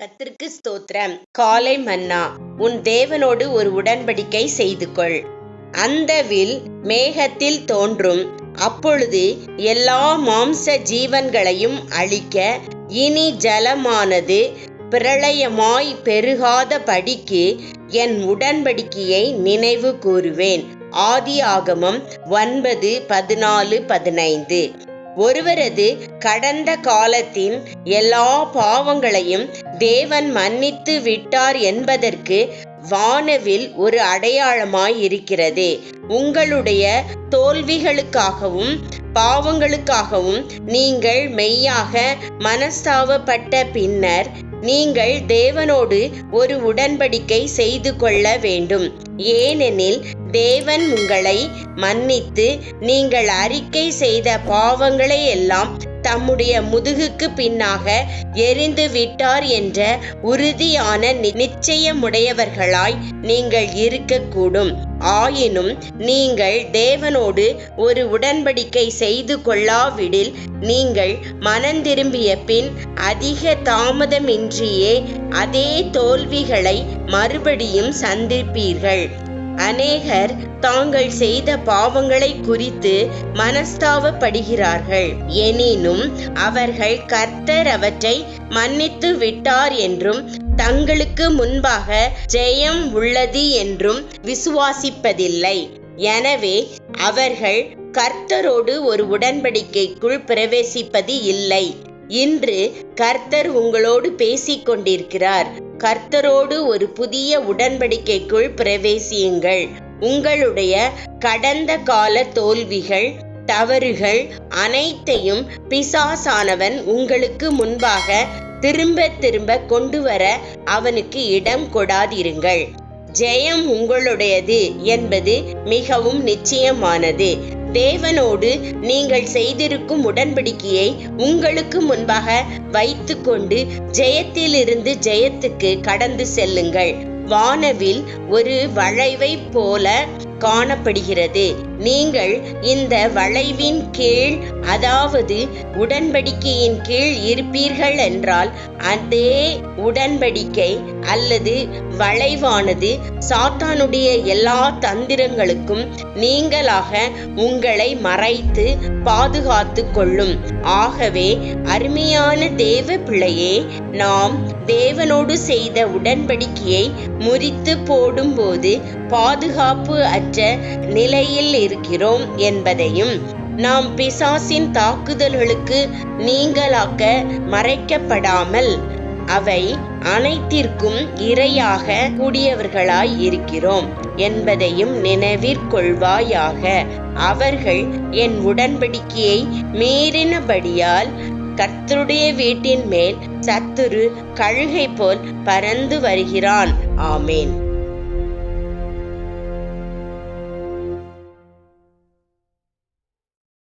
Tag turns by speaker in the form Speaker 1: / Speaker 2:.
Speaker 1: கத்திற்கு ஸ்தோத்திரம். காலை மன்னா உன் தேவனோடு ஒரு உடன்படிக்கை செய்து கொள் அந்த வில் மேகத்தில் தோன்றும். அப்பொழுது எல்லா மாம்ச ஜீவன்களையும் அழிக்க இனி ஜலமானது பிரளயமாய் பெருகாத படிக்கு என் உடன்படிக்கையை நினைவு கூறுவேன். ஆதி ஆகமம் ஒன்பது பதினாலு பதினைந்து. ஒருவரது கடந்த காலத்தின் எல்லா பாவங்களையும் தேவன் மன்னித்து விட்டார் என்பதற்கு வானவில் ஒரு அடையாளமாய் இருக்கிறது உங்களுடைய தோல்விகளுக்காகவும் பாவங்களுக்காகவும் நீங்கள் மெய்யாக மனஸ்தாவப்பட்ட பின்னர் நீங்கள் தேவனோடு ஒரு உடன்படிக்கை செய்து கொள்ள வேண்டும். ஏனெனில் தேவன் உங்களை மன்னித்து நீங்கள் அறிக்கை செய்த பாவங்களை எல்லாம் தம்முடைய முதுகுக்கு பின்னாக எரிந்து விட்டார் என்ற உறுதியான நிச்சயமுடையவர்களாய் நீங்கள் இருக்கக்கூடும். ஆயினும் நீங்கள் தேவனோடு ஒரு உடன்படிக்கை செய்து கொள்ளாவிடில் நீங்கள் மனந்திரும்பிய பின் அதிக தாமதமின்றியே அதே தோல்விகளை மறுபடியும் சந்திப்பீர்கள். அநேகர் தாங்கள் செய்த பாவங்களை குறித்து மனஸ்தாவப்படுகிறார்கள். எனினும் அவர்கள் கர்த்தர் அவற்றை மன்னித்து விட்டார் என்றும் தங்களுக்கு முன்பாக ஜெயம் உள்ளது என்றும் விசுவாசிப்பதில்லை. எனவே அவர்கள் கர்த்தரோடு ஒரு உடன்படிக்கைக்குள் பிரவேசிப்பது இல்லை. இன்று கர்த்தர் உங்களோடு பேசிக் கொண்டிருக்கிறார் கர்த்தரோடு ஒரு புதிய உடன்படிக்கைக்குள் பிரவேசியுங்கள். உங்களுடைய கடந்த கால தோல்விகள் தவறுகள் அனைத்தையும் பிசாசானவன் உங்களுக்கு முன்பாக திரும்ப திரும்ப கொண்டு வர அவனுக்கு இடம் கொடாதிருங்கள். ஜெயம் உங்களுடையது என்பது மிகவும் நிச்சயமானது. தேவனோடு நீங்கள் செய்திருக்கும் உடன்படிக்கையை உங்களுக்கு முன்பாக வைத்துக்கொண்டு ஜெயத்திலிருந்து ஜெயத்துக்கு கடந்து செல்லுங்கள். வானவில் ஒரு வளைவை போல காணப்படுகிறது. நீங்கள் இந்த வளைவின் கீழ் அதாவது உடன்படிக்கையின் கீழ் இருப்பீர்கள் என்றால் அதே உடன்படிக்கை அல்லது வளைவானது சாத்தானுடைய எல்லா தந்திரங்களுக்கும் நீங்களாக உங்களை மறைத்து பாதுகாத்து கொள்ளும். ஆகவே அருமையான தேவ பிள்ளையே நாம் தேவனோடு செய்த உடன்படிக்கையை முறித்து போடும்போது பாதுகாப்பு அற்ற நிலையில் இருக்கிறோம் என்பதையும் நாம் பிசாசின் தாக்குதல்களுக்கு நீங்களாக்க மறைக்கப்படாமல் அவை அனைத்திற்கும் இரையாக கூடியவர்களாய் இருக்கிறோம் என்பதையும் நினைவிற்கொள்வாயாக அவர்கள் என் உடன்படிக்கையை மீறினபடியால் கர்த்தருடைய வீட்டின் மேல் சத்துரு கழுகை போல் பறந்து வருகிறான். ஆமேன்.